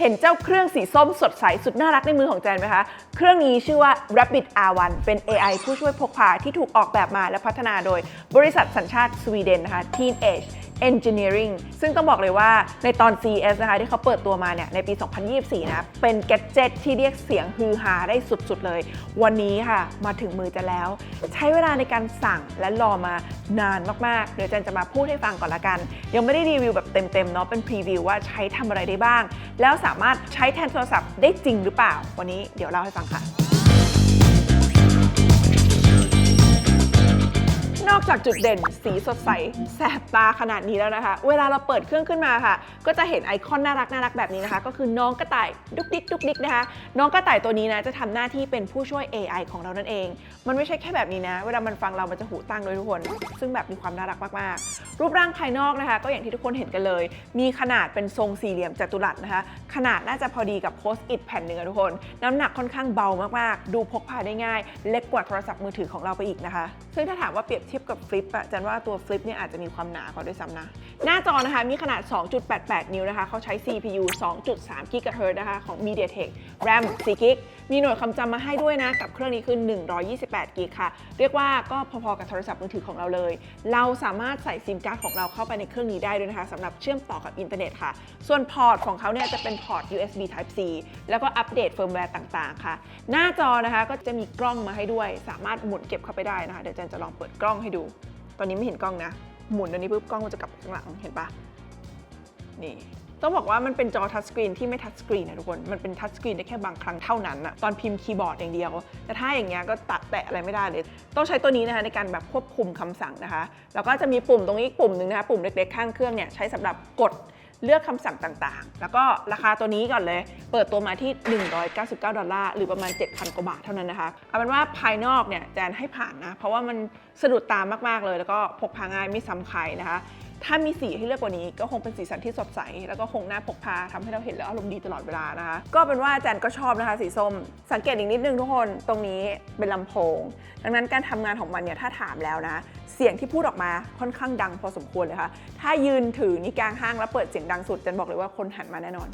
เห็นเจ้าเครื่องสีส้มสดใสสุดน่ารักในมือของแจนไหมคะ เครื่องนี้ชื่อว่า Rabbit R1 เป็น AI ผู้ช่วยพกพาที่ถูกออกแบบมาและพัฒนาโดยบริษัทสัญชาติสวีเดนนะคะ Teenage Engineering ซึ่งต้องบอกเลยว่าในตอน CES นะคะที่เขาเปิดตัวมาเนี่ยในปี 2024 นะ เป็นแกดเจิตที่เรียกเสียงฮือฮาได้สุดๆเลย วันนี้ค่ะมาถึงมือจะแล้ว ใช้เวลาในการสั่งและรอมานานมากๆ เดี๋ยวจันจะมาพูดให้ฟังก่อนละกัน ยังไม่ได้รีวิวแบบเต็มๆเนาะเป็นพรีวิวว่าใช้ทำอะไรได้บ้าง แล้วสามารถใช้แทนโทรศัพท์ได้จริงหรือเปล่า วันนี้เดี๋ยวเล่าให้ฟังค่ะ นอกจากจุดเด่น สีสดใส แสบตาขนาดนี้แล้วนะคะ เวลาเราเปิดเครื่องขึ้นมาค่ะ ก็จะเห็นไอคอนน่ารักน่ารักแบบนี้นะคะ ก็คือน้องกระต่ายดุกดิกดุกดิกนะคะ น้องกระต่ายตัวนี้นะจะทำหน้าที่เป็นผู้ช่วย AI ของเรานั่นเอง มันไม่ใช่แค่แบบนี้นะ เวลามันฟังเรามันจะหูตั้งด้วยทุกคน ซึ่งแบบมีความน่ารักมากๆ รูปร่างภายนอกนะคะ ก็อย่างที่ทุกคนเห็นกันเลย มีขนาดเป็นทรงสี่เหลี่ยมจัตุรัสนะคะ ขนาดน่าจะพอดีกับโพสต์อิทแผ่นหนึ่งอทุกคน น้ำหนักค่อนข้างเบามากๆ ดูพกพาได้ง่าย เล็กกว่าโทรศัพท์มือถือของเราไปอีกนะคะ ซึ่งถ้าถามว่าเปรียบเทียบกับฟลิปอะจันว่าตัวฟลิปเนี่ยอาจจะมีความหนากว่าด้วยซ้ำนะ หน้าจอนะคะมีขนาด 2.88 นิ้วนะคะเขาใช้ CPU 2.3 GHz นะคะของ MediaTek RAM 4 GB มีหน่วยความจำมาให้ด้วยนะ กับเครื่องนี้คือ 128 GB ค่ะ เรียกว่าก็พอๆกับโทรศัพท์มือถือของเราเลย เราสามารถใส่ซิมการ์ดของเราเข้าไปในเครื่องนี้ได้ด้วยนะคะสำหรับเชื่อมต่อกับอินเทอร์เน็ตค่ะ ส่วนพอร์ตของเขาเนี่ยจะเป็นพอร์ต USB Type C แล้วก็อัปเดตเฟิร์มแวร์ต่างๆ ค่ะ หน้าจอนะคะก็จะมีกล้องมาให้ด้วย สามารถหมุนเก็บเข้าไปได้นะคะ เดี๋ยวเจนจะลองเปิดกล้องให้ดู ตอนนี้ไม่เห็นกล้องนะ หมุนอันนี้ปุ๊บกล้องมันจะกลับไปข้างหลัง เห็นปะนี่ ต้องบอกว่ามันเป็นจอทัชสกรีนที่ไม่ทัชสกรีนนะทุกคน มันเป็นทัชสกรีนได้แค่บางครั้งเท่านั้นอะตอนพิมพ์คีย์บอร์ดอย่างเดียว แต่ถ้าอย่างเงี้ยก็ตัดแตะอะไรไม่ได้เลย ต้องใช้ตัวนี้นะคะในการแบบควบคุมคำสั่งนะคะ แล้วก็จะมีปุ่มตรงนี้ปุ่มหนึ่งนะคะ ปุ่มเล็กๆข้างเครื่องเนี่ยใช้สำหรับกดเลือกคำสั่งต่างๆ แล้วก็ราคาตัวนี้ก่อนเลย เปิดตัวมาที่ 199 ดอลลาร์ หรือประมาณ 7,000 กว่าบาทเท่านั้นนะคะ เอาเป็นว่าภายนอกเนี่ยแจนให้ผ่านนะ เพราะว่ามันสะดุดตามากๆเลย แล้วก็พกพาง่ายไม่ซ้ำใครนะคะ ถ้ามีสีให้เลือกกว่านี้ก็คงเป็นสีสันที่สดใส แล้วก็คงน่าพกพาทำให้เราเห็นแล้วอารมณ์ดีตลอดเวลานะคะ ก็เป็นว่าแจนก็ชอบนะคะ สีส้ม สังเกตอีกนิดนึงทุกคนตรงนี้เป็นลำโพง ดังนั้นการทำงานของมันเนี่ยถ้าถามแล้วนะ เสียงที่พูดออกมาค่อนข้างดังพอสมควรเลยค่ะถ้ายืนถือนี่กลางห้างแล้วเปิดเสียงดังสุดจันบอกเลยว่าคนหันมาแน่นอน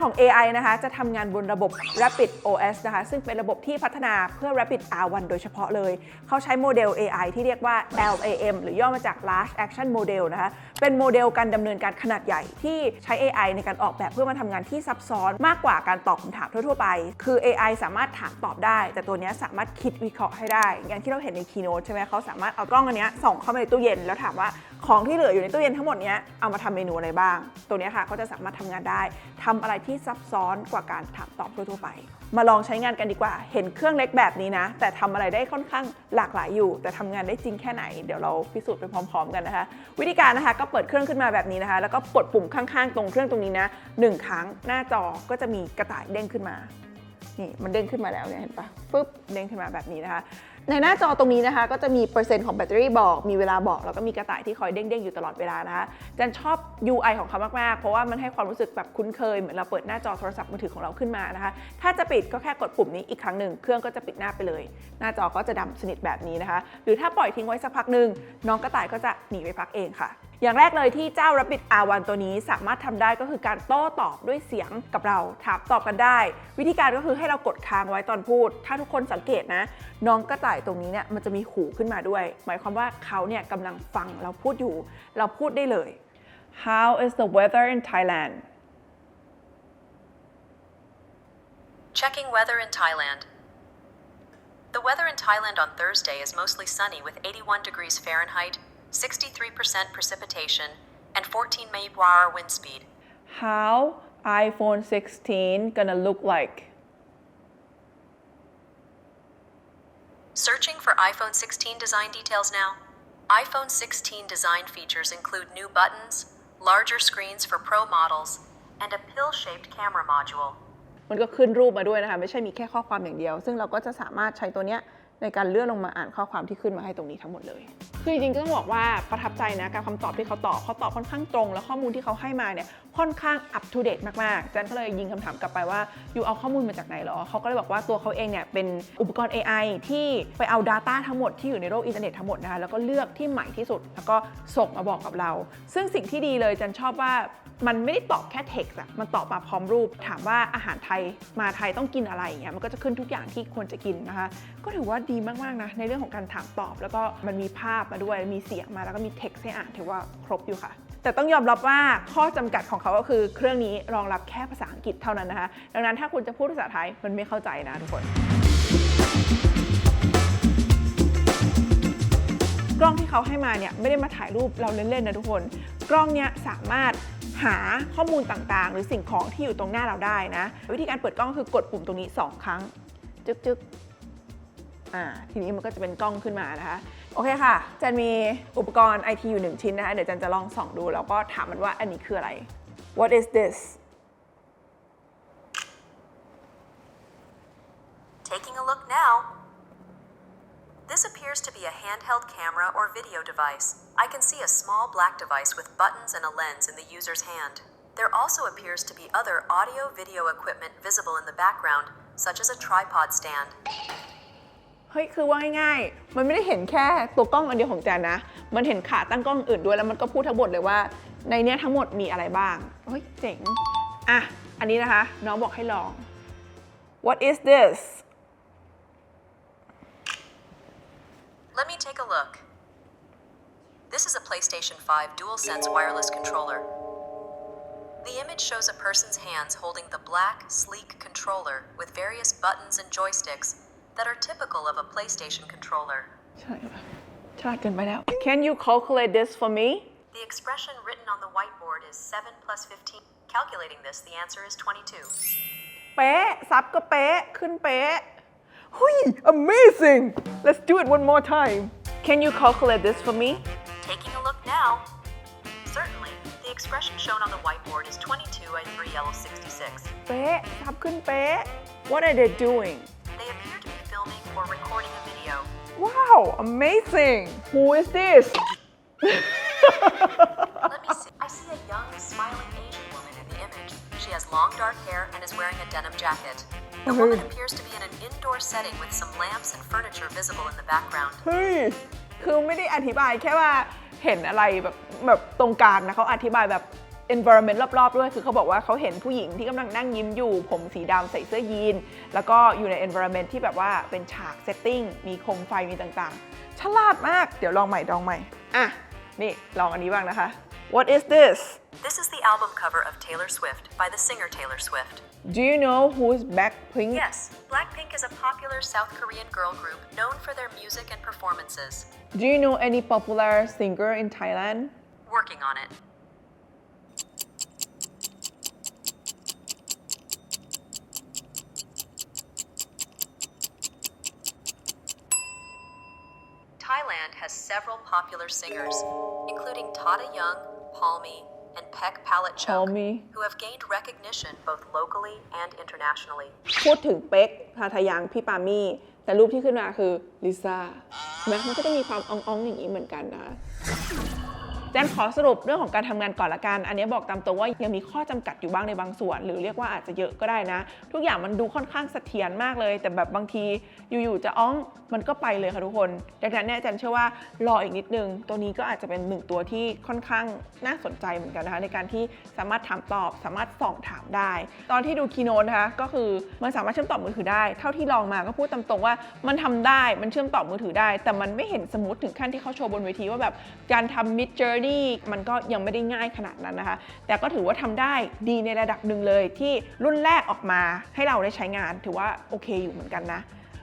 ของ AI นะคะจะทำงานบนระบบ Rapid OS นะคะซึ่งเป็นระบบที่พัฒนาเพื่อ Rapid R1 โดยเฉพาะเลย เขาใช้โมเดล AI ที่เรียกว่า LAM หรือย่อมาจาก Large Action Model นะคะเป็นโมเดลการดำเนินการขนาดใหญ่ที่ใช้ AI ในการออกแบบเพื่อมาทำงานที่ซับซ้อนมากกว่าการตอบคำถามทั่วๆไป คือ AI สามารถถามตอบได้ แต่ตัวนี้สามารถคิดวิเคราะห์ให้ได้ อย่างที่เราเห็นใน Keynote ใช่ไหมเขาสามารถเอากล้องอันนี้ส่องเข้าไปในตู้เย็น แล้วถามว่าของที่เหลืออยู่ในตู้เย็นทั้งหมดเนี้ยเอามาทำเมนูอะไรบ้าง ตัวนี้ค่ะเขาจะสามารถทำงานได้ทำอะไรที่ซับซ้อนกว่าการถามตอบทั่วไป มาลองใช้งานกันดีกว่า เห็นเครื่องเล็กแบบนี้นะ แต่ทำอะไรได้ค่อนข้างหลากหลายอยู่ แต่ทำงานได้จริงแค่ไหน เดี๋ยวเราพิสูจน์ไปพร้อม ๆ กันนะคะ วิธีการนะคะก็เปิดเครื่องขึ้นมาแบบนี้นะคะ แล้วก็กดปุ่มข้างๆ ตรงเครื่องตรงนี้นะหนึ่งครั้งหน้าจอก็จะมีกระต่ายเด้งขึ้นมา นี่มันเด้งขึ้นมาแล้วเนี่ยเห็นปะปุ๊บเด้งขึ้นมาแบบนี้นะคะ ในหน้าจอตรงนี้นะคะ ก็จะมีเปอร์เซ็นต์ของแบตเตอรี่บอก มีเวลาบอก แล้วก็มีกระต่ายที่คอยเด้งๆอยู่ตลอดเวลานะคะจันชอบ UI ของเขามากๆ เพราะว่ามันให้ความรู้สึกแบบคุ้นเคย เหมือนเราเปิดหน้าจอโทรศัพท์มือถือของเราขึ้นมานะคะ ถ้าจะปิดก็แค่กดปุ่มนี้อีกครั้งหนึ่ง เครื่องก็จะปิดหน้าไปเลย หน้าจอก็จะดำสนิทแบบนี้นะคะ หรือถ้าปล่อยทิ้งไว้สักพักหนึ่งน้องกระต่ายก็จะหนีไปพักเองค่ะ อย่างแรกเลยที่เจ้า Rabbit R1 ตัวนี้สามารถทำได้ก็คือการโต้ตอบด้วยเสียงกับเราถามตอบกันได้ วิธีการก็คือให้เรากดค้างไว้ตอนพูด ถ้าทุกคนสังเกตนะ น้องกระต่ายตรงนี้เนี่ยมันจะมีหูขึ้นมาด้วย หมายความว่าเขาเนี่ยกำลังฟังเราพูดอยู่ เราพูดได้เลย How is the weather in Thailand Checking weather in Thailand. The weather in Thailand on Thursday is mostly sunny with 81 degrees Fahrenheit, 63% precipitation, and 14 mph wind speed. How iPhone 16 gonna look like Searching for iPhone 16 design details now. iPhone 16 design features include new buttons, larger screens for pro models, and a pill shaped camera module. มันก็ขึ้นรูปมาด้วยนะคะไม่ใช่มีแค่ข้อความอย่างเดียว ซึ่งเราก็จะสามารถใช้ตัวเนี้ยในการเลื่อนลงมาอ่านข้อความที่ขึ้นมาให้ตรงนี้ทั้งหมดเลย คือจริงๆก็ต้องบอกว่าประทับใจนะการคำตอบที่เขาตอบเขาตอบค่อนข้างตรง แล้วข้อมูลที่เขาให้มาเนี่ยค่อนข้างอัป to date มากๆจันก็เลยยิงคำถามกลับไปว่าอยู่เอาข้อมูลมาจากไหนหรอเขาก็เลยบอกว่าตัวเขาเองเนี่ยเป็นอุปกรณ์ AI ที่ไปเอา Data ทั้งหมดที่อยู่ในโลกอินเทอร์เน็ตทั้งหมดนะคะแล้วก็เลือกที่ใหม่ที่สุด แล้วก็ส่งมาบอกกับเรา ซึ่งสิ่งที่ดีเลยจันชอบว่า มันไม่ได้ตอบแค่เท็กซ์อะมันตอบมาพร้อมรูป ถามว่าอาหารไทยมาไทยต้องกินอะไรอย่างเงี้ยมันก็จะขึ้นทุกอย่างที่ควรจะกินนะคะ ก็ถือว่าดีมากๆนะในเรื่องของการถามตอบ แล้วก็มันมีภาพมาด้วยมีเสียงมาแล้วก็มีเท็กซ์ให้อ่านถือว่าครบอยู่ค่ะแต่ต้องยอมรับว่าข้อจำกัดของเขาก็คือเครื่องนี้รองรับแค่ภาษาอังกฤษเท่านั้นนะคะ ดังนั้นถ้าคุณจะพูดภาษาไทยมันไม่เข้าใจนะทุกคน กล้องที่เขาให้มาเนี่ยไม่ได้มาถ่ายรูปเราเล่นๆนะทุกคน กล้องเนี่ยสามารถ หาข้อมูลต่างๆ หรือสิ่งของที่อยู่ตรงหน้าเราได้นะ วิธีการเปิดกล้องคือกดปุ่มตรงนี้ 2 ครั้ง จึ๊กจึ๊กอ่าทีนี้มันก็จะเป็นกล้องขึ้นมานะคะ โอเคค่ะ จันมีอุปกรณ์ไอทีอยู่หนึ่งชิ้นนะคะ เดี๋ยวจันจะลองส่องดู แล้วก็ถามมันว่าอันนี้คืออะไร What is this Taking a look now. This appears to be a handheld camera or video device. I can see a small black device with buttons and a lens in the user's hand. There also appears to be other audio video equipment visible in the background, such as a tripod stand. เฮ้ย คือว่าง่ายๆ มันไม่ได้เห็นแค่ตัวกล้องอันเดียวของแจนนะ มันเห็นขาตั้งกล้องอื่นด้วย แล้วมันก็พูดทั้งหมดเลยว่า ในเนี้ยทั้งหมดมีอะไรบ้าง เฮ้ย เจ๋ง อะ อันนี้นะคะ น้องบอกให้ลอง What is this Let me take a look. This is a PlayStation 5 DualSense wireless controller. The image shows a person's hands holding the black, sleek controller with various buttons and joysticks that are typical of a PlayStation controller. ฉลาดปะฉลาดเกินไปแล้ว Can you calculate this for me The expression written on the whiteboard is 7 plus 15. Calculating this, the answer is 22. เป๊ะ ซับก็เป๊ะ ขึ้นเป๊ะ เฮ้ย amazing Let's do it one more time Can you calculate this for me Taking a look now. Certainly, the expression shown on the whiteboard is 22 and 3L 66. เป๊ะ ซับขึ้นเป๊ะ What are they doing They appear to be filming or recording a video. Wow amazing Who is this Let me see. I see a young, smiling Asian woman in the image. She has long dark hair and is wearing a denim jacket. The woman appears to be in an indoor setting with some lamps and furniture visible in the background. เฮ้ย คือไม่ได้อธิบายแค่ว่าเห็นอะไรแบบแบบตรงกลางนะเขาอธิบายแบบ environment รอบๆ ด้วย คือเขาบอกว่าเขาเห็นผู้หญิงที่กำลังนั่งยิ้มอยู่ ผมสีดำใส่เสื้อยีน แล้วก็อยู่ใน environment ที่แบบว่าเป็นฉาก setting มีโคมไฟมีต่างๆ ฉลาดมาก เดี๋ยวลองใหม่ลองใหม่ อะ นี่ ลองอันนี้บ้างนะคะ What is this This is the album cover of Taylor Swift by the singer Taylor Swift. Do you know who's Blackpink Yes, Blackpink is a popular South Korean girl group known for their music and performances. Do you know any popular singer in Thailand Working on it. Thailand has several popular singers, including Tata Young, Palmy, and Peck Palachuk, Palmy who have gained recognition both locally and internationally. พูดถึงเป๊กพาทยังพี่ปามี่ แต่รูปที่ขึ้นมาคือลิซ่าเห็นไหมมันก็จะมีความอ่องๆอย่างนี้เหมือนกันนะ แจนขอสรุปเรื่องของการทำงานก่อนละกัน อันนี้บอกตามตรงว่ายังมีข้อจำกัดอยู่บ้างในบางส่วน หรือเรียกว่าอาจจะเยอะก็ได้นะ ทุกอย่างมันดูค่อนข้างเสถียรมากเลย แต่แบบบางทีอยู่ๆจะอ้องมันก็ไปเลยค่ะทุกคน ดังนั้นเนี่ยแจนเชื่อว่ารออีกนิดนึง ตัวนี้ก็อาจจะเป็นหนึ่งตัวที่ค่อนข้างน่าสนใจเหมือนกันนะคะในการที่สามารถถามตอบสามารถส่องถามได้ ตอนที่ดูคีโนนะคะก็คือมันสามารถเชื่อมต่อมือถือได้ เท่าที่ลองมาก็พูดตามตรงว่ามันทำได้มันเชื่อมต่อมือถือได้ แต่มันไม่เห็นสมูทถึงขั้นที่เขาโชว์บนเวทีว่าแบบการทำ mid journey มันก็ยังไม่ได้ง่ายขนาดนั้นนะคะ แต่ก็ถือว่าทำได้ดีในระดับหนึ่งเลยที่รุ่นแรกออกมาให้เราได้ใช้งานถือว่าโอเคอยู่เหมือนกันนะ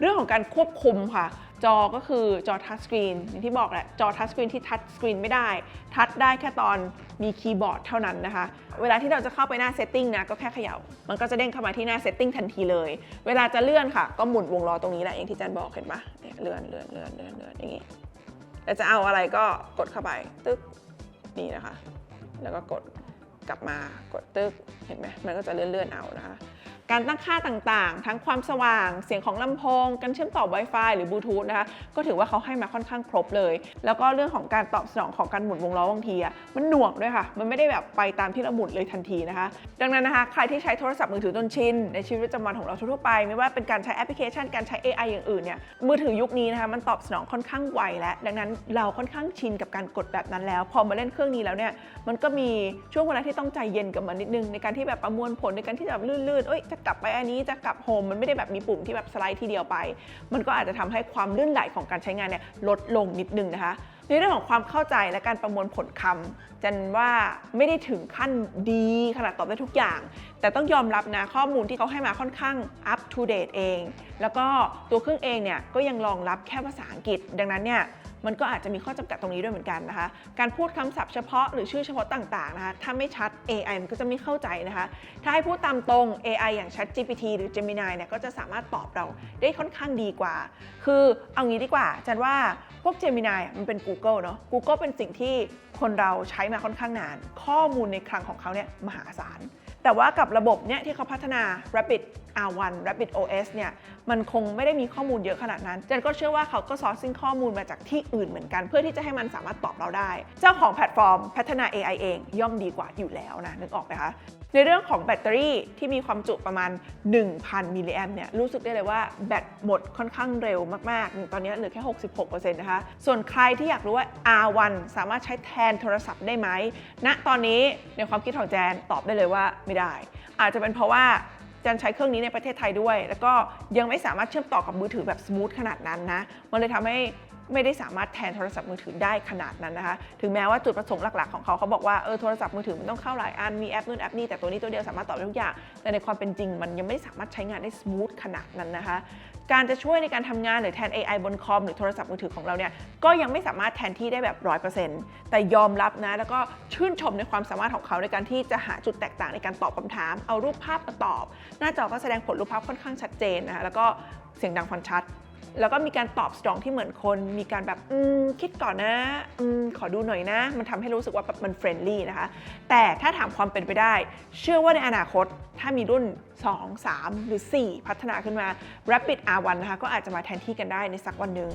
เรื่องของการควบคุมค่ะ จอก็คือจอทัชสกรีนอย่างที่บอกแหละ จอทัชสกรีนที่ทัชสกรีนไม่ได้ ทัชได้แค่ตอนมีคีย์บอร์ดเท่านั้นนะคะ เวลาที่เราจะเข้าไปหน้าเซตติ้งนะก็แค่เขย่า มันก็จะเด้งเข้ามาที่หน้าเซตติ้งทันทีเลย เวลาจะเลื่อนค่ะ ก็หมุนวงล้อตรงนี้แหละอย่างที่จันบอกเห็นปะเนี่ยเลื่อนเลื่อนเลื่อนเลื่อนเลื่อนอย่างงี้ แล้วจะเอาอะไรก็กดเข้าไปตึ๊กนี่นะคะ แล้วก็กดกลับมากดตึ๊กเห็นไหมมันก็จะเลื่อนเลื่อนๆเอานะคะ การตั้งค่าต่างๆ ทั้งความสว่าง เสียงของลำโพง การเชื่อมต่อ Wi-Fi หรือบลูทูธนะคะ ก็ถือว่าเขาให้มาค่อนข้างครบเลย แล้วก็เรื่องของการตอบสนองของการหมุนวงล้อบางทีอะมันหน่วงด้วยค่ะ มันไม่ได้แบบไปตามที่เราหมุนเลยทันทีนะคะ ดังนั้นนะคะ ใครที่ใช้โทรศัพท์มือถือจนชิน ในชีวิตประจำวันของเราทั่วไป ไม่ว่าเป็นการใช้แอปพลิเคชัน การใช้ AI อย่างอื่นเนี่ย มือถือยุคนี้นะคะ มันตอบสนองค่อนข้างไวแล้ว ดังนั้นเราค่อนข้างชินกับการกดแบบนั้นแล้ว พอมาเล่นเครื่องนี้แล้วเนี่ย มันก็มีช่วงเวลาที่ต้องใจเย็นกับมันนิดนึงในการที่แบบประมวลผลในการที่แบบลื่นๆเอ้ยจะกลับไปอันนี้จะกลับโฮมมันไม่ได้แบบมีปุ่มที่แบบสไลด์ทีเดียวไป มันก็อาจจะทำให้ความลื่นไหลของการใช้งานเนี่ยลดลงนิดนึงนะคะ ในเรื่องของความเข้าใจและการประมวลผลคำจันว่าไม่ได้ถึงขั้นดีขนาดตอบได้ทุกอย่าง แต่ต้องยอมรับนะข้อมูลที่เขาให้มาค่อนข้าง up to date เอง แล้วก็ตัวเครื่องเองเนี่ยก็ยังรองรับแค่ภาษาอังกฤษ ดังนั้นเนี่ย มันก็อาจจะมีข้อจำกัดตรงนี้ด้วยเหมือนกันนะคะ การพูดคำศัพท์เฉพาะหรือชื่อเฉพาะต่างๆนะคะถ้าไม่ชัด AI มันก็จะไม่เข้าใจนะคะ ถ้าให้พูดตามตรง AI อย่าง Chat GPT หรือ Gemini เนี่ยก็จะสามารถตอบเราได้ค่อนข้างดีกว่า คือเอางี้ดีกว่าจันว่าพวก Gemini มันเป็น Google เนาะ Google เป็นสิ่งที่คนเราใช้มาค่อนข้างนาน ข้อมูลในคลังของเขาเนี่ยมหาศาลแต่ว่ากับระบบเนี่ยที่เขาพัฒนา Rapid R1 Rapid OS เนี่ยมันคงไม่ได้มีข้อมูลเยอะขนาดนั้นจันก็เชื่อว่าเขาก็ซอร์ซิ่งข้อมูลมาจากที่อื่นเหมือนกัน เพื่อที่จะให้มันสามารถตอบเราได้ เจ้าของแพลตฟอร์มพัฒนา AI เองย่อมดีกว่าอยู่แล้วนะนึกออกไหมคะในเรื่องของแบตเตอรี่ที่มีความจุประมาณ 1,000 มิลลิแอมเนี่ยรู้สึกได้เลยว่าแบตหมดค่อนข้างเร็วมากๆ ตอนนี้เหลือแค่ 66%นะคะ ส่วนใครที่อยากรู้ว่า R1 สามารถใช้แทนโทรศัพท์ได้ไหมณตอนนี้ในความคิดของแจนตอบได้เลยว่าไม่ได้ อาจจะเป็นเพราะว่า จนใช้เครื่องนี้ในประเทศไทยด้วย แล้วก็ยังไม่สามารถเชื่อมต่อกับมือถือแบบสมูทขนาดนั้นนะ มันเลยทำให้ไม่ได้สามารถแทนโทรศัพท์มือถือได้ขนาดนั้นนะคะ ถึงแม้ว่าจุดประสงค์หลักๆของเขาเขาบอกว่าเออโทรศัพท์มือถือมันต้องเข้าหลายอัน มีแอปนู่นแอปนี่แต่ตัวนี้ตัวเดียวสามารถตอบได้ทุกอย่าง แต่ในความเป็นจริงมันยังไม่สามารถใช้งานได้สมูทขนาดนั้นนะคะ การจะช่วยในการทำงานหรือแทน AI บนคอมหรือโทรศัพท์มือถือของเราเนี่ยก็ยังไม่สามารถแทนที่ได้แบบ 100%แต่ยอมรับนะ แล้วก็ชื่นชมในความสามารถของเขาในการที่จะหาจุดแตกต่างในการตอบคำถาม เอารูปภาพมาตอบ หน้าจอก็แสดงผลรูปภาพค่อนข้างชัดเจนนะคะแล้วก็เสียงดังฟังชัด แล้วก็มีการตอบสตรองที่เหมือนคน มีการแบบอืมคิดก่อนนะอืมขอดูหน่อยนะ มันทำให้รู้สึกว่าแบบมันเฟรนลี่นะคะ แต่ถ้าถามความเป็นไปได้ เชื่อว่าในอนาคตถ้ามีรุ่น 2 3 หรือ 4 พัฒนาขึ้นมา Rapid R1 นะคะก็อาจจะมาแทนที่กันได้ในสักวันหนึ่ง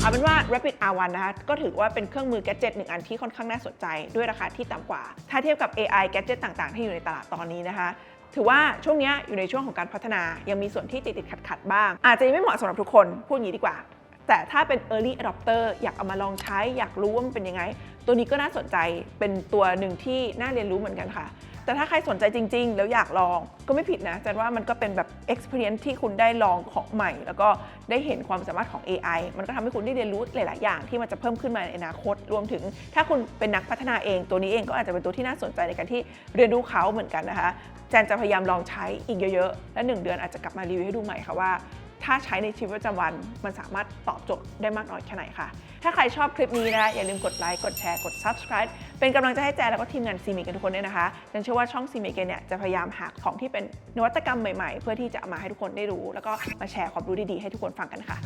เอาเป็นว่า Rapid R1 นะคะก็ถือว่าเป็นเครื่องมือแกจิตหนึ่งอันที่ค่อนข้างน่าสนใจ ด้วยราคาที่ต่ำกว่า ถ้าเทียบกับ AI แกจิตต่างๆ ที่อยู่ในตลาดตอนนี้นะคะ ถือว่าช่วงนี้อยู่ในช่วงของการพัฒนา ยังมีส่วนที่ติดติดขัดขัดๆบ้าง อาจจะยังไม่เหมาะสำหรับทุกคน พูดอย่างนี้ดีกว่า แต่ถ้าเป็น early adopter อยากเอามาลองใช้ อยากรู้ว่ามันเป็นยังไง ตัวนี้ก็น่าสนใจ เป็นตัวหนึ่งที่น่าเรียนรู้เหมือนกันค่ะ แต่ถ้าใครสนใจจริง ๆ แล้วอยากลองก็ไม่ผิดนะจันว่ามันก็เป็นแบบ experience ที่คุณได้ลองของใหม่ แล้วก็ได้เห็นความสามารถของ AI มันก็ทำให้คุณได้เรียนรู้หลาย ๆ อย่างที่มันจะเพิ่มขึ้นมาในอนาคต รวมถึง ถ้าคุณเป็นนักพัฒนาเองตัวนี้เองก็อาจจะเป็นตัวที่น่าสนใจในการที่เรียนรู้เขาเหมือนกันนะคะแจนจะพยายามลองใช้อีกเยอะ ๆ และหนึ่งเดือนอาจจะกลับมารีวิวให้ดูใหม่ค่ะว่า ถ้าใช้ในชีวิตประจำวัน มันสามารถตอบโจทย์ได้มากน้อยแค่ไหนค่ะ ถ้าใครชอบคลิปนี้นะคะอย่าลืมกดไลค์กดแชร์กด subscribe เป็นกำลังใจให้แจนแล้วก็ทีมงานซีเมกันทุกคนด้วยนะคะฉันเชื่อว่าช่องซีเมกันเนี่ยจะพยายามหาของที่เป็นนวัตกรรมใหม่ๆ เพื่อที่จะเอามาให้ทุกคนได้รู้ แล้วก็มาแชร์ความรู้ดีๆให้ทุกคนฟังกันค่ะ